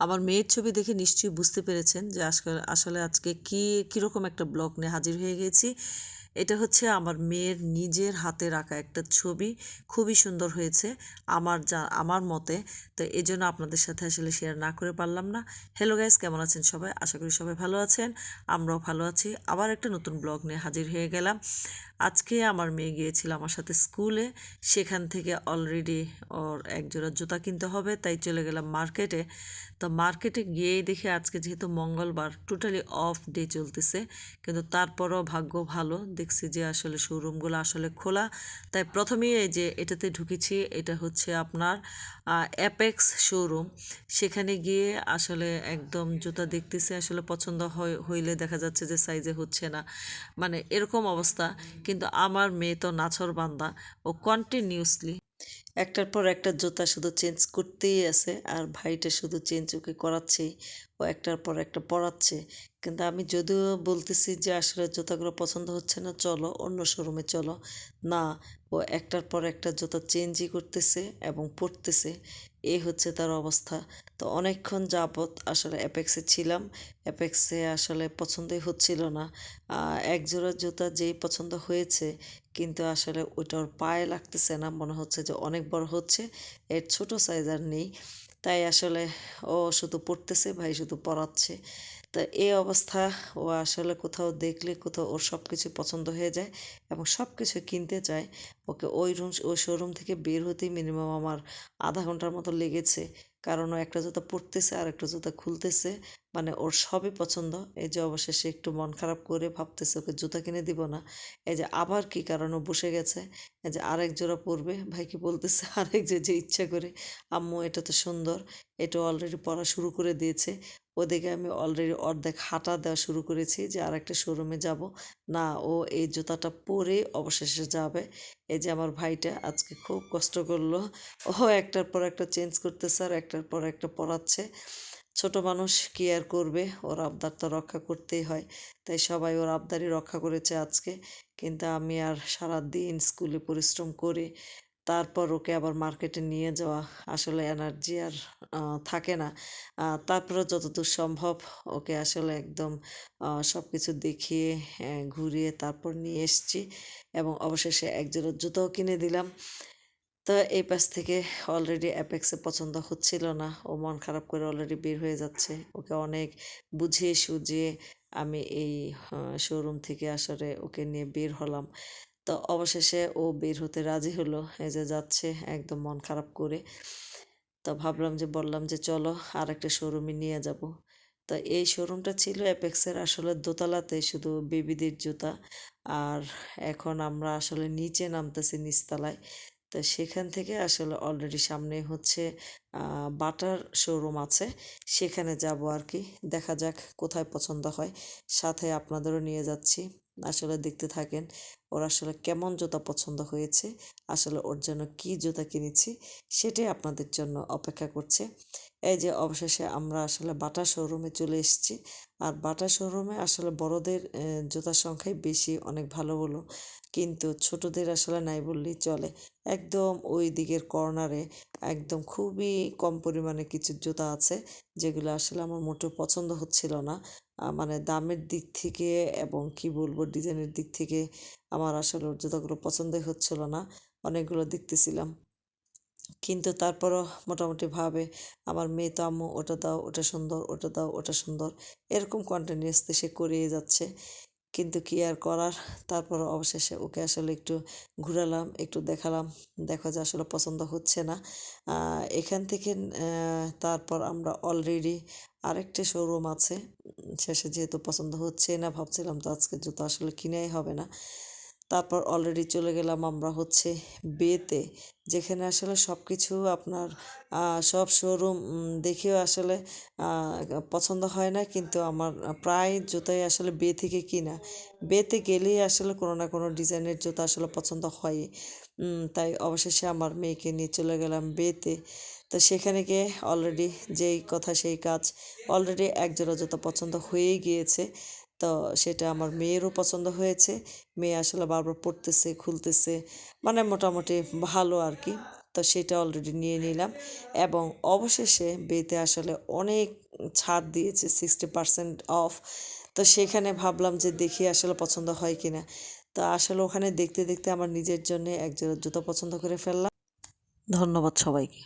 আমার মেয়ের ছবি দেখে নিশ্চয়ই বুঝতে পেরেছেন যে আসলে আজকে কী কীরকম একটা ব্লগ নিয়ে হাজির হয়ে গেছি। এটা হচ্ছে আমার মেয়ের নিজের হাতের আঁকা একটা ছবি। খুবই সুন্দর হয়েছে আমার যা, আমার মতে। তো এই জন্য আপনাদের সাথে আসলে শেয়ার না করে পারলাম না। হ্যালো গাইস কেমন আছেন সবাই? আশা করি সবাই ভালো আছেন, আমরাও ভালো আছি। আবার একটা নতুন ব্লগ নিয়ে হাজির হয়ে গেলাম। আজকে আমার মেয়ে গিয়েছিল আমার সাথে স্কুলে সেখান থেকে অলরেডি ওর এক জোড়া জুতা কিনতে হবে, তাই চলে গেলাম মার্কেটে তো মার্কেটে গিয়েই দেখে আজকে যেহেতু মঙ্গলবার টোটালি অফ ডে চলতেছে। কিন্তু তারপরও ভাগ্য ভালো দেখছি যে আসলে শোরুমগুলো আসলে খোলা। তাই প্রথমেই এই যে এটাতে ঢুকেছি, এটা হচ্ছে আপনার অ্যাপেক্স শোরুম সেখানে গিয়ে আসলে একদম জুতা দেখতেছি, আসলে পছন্দ হইলে দেখা যাচ্ছে যে সাইজে হচ্ছে না। মানে এরকম অবস্থা। কিন্তু আমার মেয়ে তো নাছর বান্দা, ও কন্টিনিউসলি একটার পর একটা জুতা শুধু চেঞ্জ করতেই আছে। আর ভাইটা শুধু চেঞ্জ ওকে করাচ্ছেই। ও একটার পর একটা পরাচ্ছে কিন্তু আমি যদিও বলতেছি যে আসলে জুতাগুলো পছন্দ হচ্ছে না, চলো অন্য শোরুমে চলো। না, ও একটার পর একটা জুতা চেঞ্জই করতেছে এবং পরতেছে। এ হচ্ছে তার অবস্থা। তো অনেকক্ষণ যাবৎ আসলে অ্যাপেক্সে ছিলাম। অ্যাপেক্সে আসলে পছন্দই হচ্ছিল না। এক জোড়া জুতা যেই পছন্দ হয়েছে, কিন্তু আসলে ওটা ওর পায়ে লাগতেছে না। মনে হচ্ছে যে অনেক বড় হচ্ছে। এর ছোট সাইজ আর নেই। তাই আসলে ও শুধু পড়তেছে, ভাই শুধু পড়াচ্ছে। তা এই অবস্থা, ও আসলে কোথাও দেখলে, কোথাও ওর সব কিছু পছন্দ হয়ে যায় এবং সব কিছু কিনতে চায়। ওকে ওই রুম, ওই শোরুম থেকে বের হতেই মিনিমাম আমার আধা ঘণ্টার মতো লেগেছে। কারণ ও একটা জুতা পরতেছে আর একটা জুতা খুলতেছে। মানে ওর সবই পছন্দ। এই যে অবশেষে একটু মন খারাপ করে ভাবতেছে, ওকে জুতা কিনে দিব না। এই যে আবার কি কারণ বসে গেছে? এই যে আরেক জোড়া পরবে ভাইকে বলতেছে? আরেক যে যে ইচ্ছা করে, আম্মু, এটা তো সুন্দর, এটা অলরেডি পড়া শুরু করে দিয়েছে। ওদিকে আমি অলরেডি অর্ধেক হাঁটা দেওয়া শুরু করেছি যে আরেকটা শোরুমে যাব। না, ও এই জুতাটা পরে অবশেষে যাবে। এই যে আমার ভাইটা আজকে খুব কষ্ট করল। ও একটার পর একটা চেঞ্জ করতেছে আর একটার পর একটা পড়াচ্ছে ছোট মানুষ কি আর করবে? ওর আবদার তো রক্ষা করতেই হয়। তাই সবাই ওর আবদারই রক্ষা করেছে আজকে। কিন্তু আমি আর সারা দিন স্কুলে পরিশ্রম করে তারপর ওকে আবার মার্কেটে নিয়ে যাওয়া আসলে এনার্জি আর থাকে না। তারপরে যতদূর সম্ভব ওকে আসলে একদম সব কিছু দেখিয়ে ঘুরিয়ে তারপর নিয়ে এসছি। এবং অবশেষে একজোড়া জুতোও কিনে দিলাম। তো এই পাশ থেকে অলরেডি অ্যাপেক্সে পছন্দ হচ্ছিল না। ও মন খারাপ করে অলরেডি বের হয়ে যাচ্ছে। ওকে অনেক বুঝিয়ে সুঝিয়ে আমি এই শোরুম থেকে আসলে ওকে নিয়ে বের হলাম। তো অবশেষে ও বের হতে রাজি হলো। এই যে যাচ্ছে, একদম মন খারাপ করে। তো ভাবলাম যে, বললাম যে, চলো আর একটা শোরুমে নিয়ে যাব। তো এই শোরুমটা ছিল অ্যাপেক্সের আসলে দোতলাতে, শুধু বেবিদের জুতা। আর এখন আমরা আসলে নিচে নামতেছি নিচতলায়। তো সেখান থেকে আসলে অলরেডি সামনে হচ্ছে বাটার শোরুম আছে। সেখানে যাব আর কি দেখা যাক কোথায় পছন্দ হয়। সাথে আপনাদেরও নিয়ে যাচ্ছি। আসলে দেখতে থাকেন ওর আসলে কেমন জুতা পছন্দ হয়েছে, আসলে ওর জন্য কি জুতা কিনেছি সেটাই আপনাদের জন্য অপেক্ষা করছে। এই যে অবশেষে আমরা আসলে বাটা শোরুমে চলে এসেছি। আর বাটা শোরুমে আসলে বড়দের জুতার সংখ্যাই বেশি, অনেক ভালো হলো। কিন্তু ছোটদের আসলে নাই বললেই চলে। একদম ওই দিকের কর্নারে একদম খুবই কম পরিমাণে কিছু জুতা আছে, যেগুলো আসলে আমার মোটেও পছন্দ হচ্ছিল না। মানে দামের দিক থেকে এবং কি বলব, ডিজাইনের দিক থেকে আমার আসলে ওর জুতাগুলো পছন্দই হচ্ছিল না। অনেকগুলো দেখতেছিলাম। কিন্তু তারপরও মোটামুটিভাবে আমার মেয়ে তো আম্মু, ওটা দাও, ওটা সুন্দর, ওটা দাও, ওটা সুন্দর। এরকম কন্টিনিউসলি সে করেই যাচ্ছে। কিন্তু কি আর করার? তারপর অবশেষে ওকে আসলে একটু ঘুরালাম, একটু দেখালাম, দেখো যে আসলে পছন্দ হচ্ছে না। এখান থেকে তারপর আমরা অলরেডি আরেকটা শোরুম আছে। শেষে যেহেতু পছন্দ হচ্ছে না, ভাবছিলাম তো আজকে জুতো আসলে কিনেই হবে না। তারপর অলরেডি চলে গেলাম আমরা হচ্ছে বেতে যেখানে আসলে সব কিছু আপনার সব শোরুম দেখেও আসলে পছন্দ হয় না, কিন্তু আমার প্রায় জুতাই আসলে বে থেকে কিনা। বেতে গেলেই আসলে কোনো না কোনো ডিজাইনের জুতা আসলে পছন্দ হয়। তাই অবশেষে আমার মেয়েকে নিয়ে চলে গেলাম বেতে তো সেখানে গিয়ে অলরেডি যেই কথা সেই কাজ অলরেডি এক জোড়া জুতা পছন্দ হয়েই গিয়েছে। তো সেটা আমার মেয়েরও পছন্দ হয়েছে। মেয়ে আসলে বারবার পড়তেছে, খুলতেছে মানে মোটামুটি ভালো আর কি তো সেটা অলরেডি নিয়ে নিলাম এবং অবশেষে বেতে আসলে অনেক ছাড় দিয়েছে সিক্সটি পার্সেন্ট অফ তো সেখানে ভাবলাম যে দেখি আসলে পছন্দ হয় কিনা। তো আসলে ওখানে দেখতে দেখতে আমার নিজের জন্য এক জোড়া জুতো পছন্দ করে ফেললাম। ধন্যবাদ সবাইকে।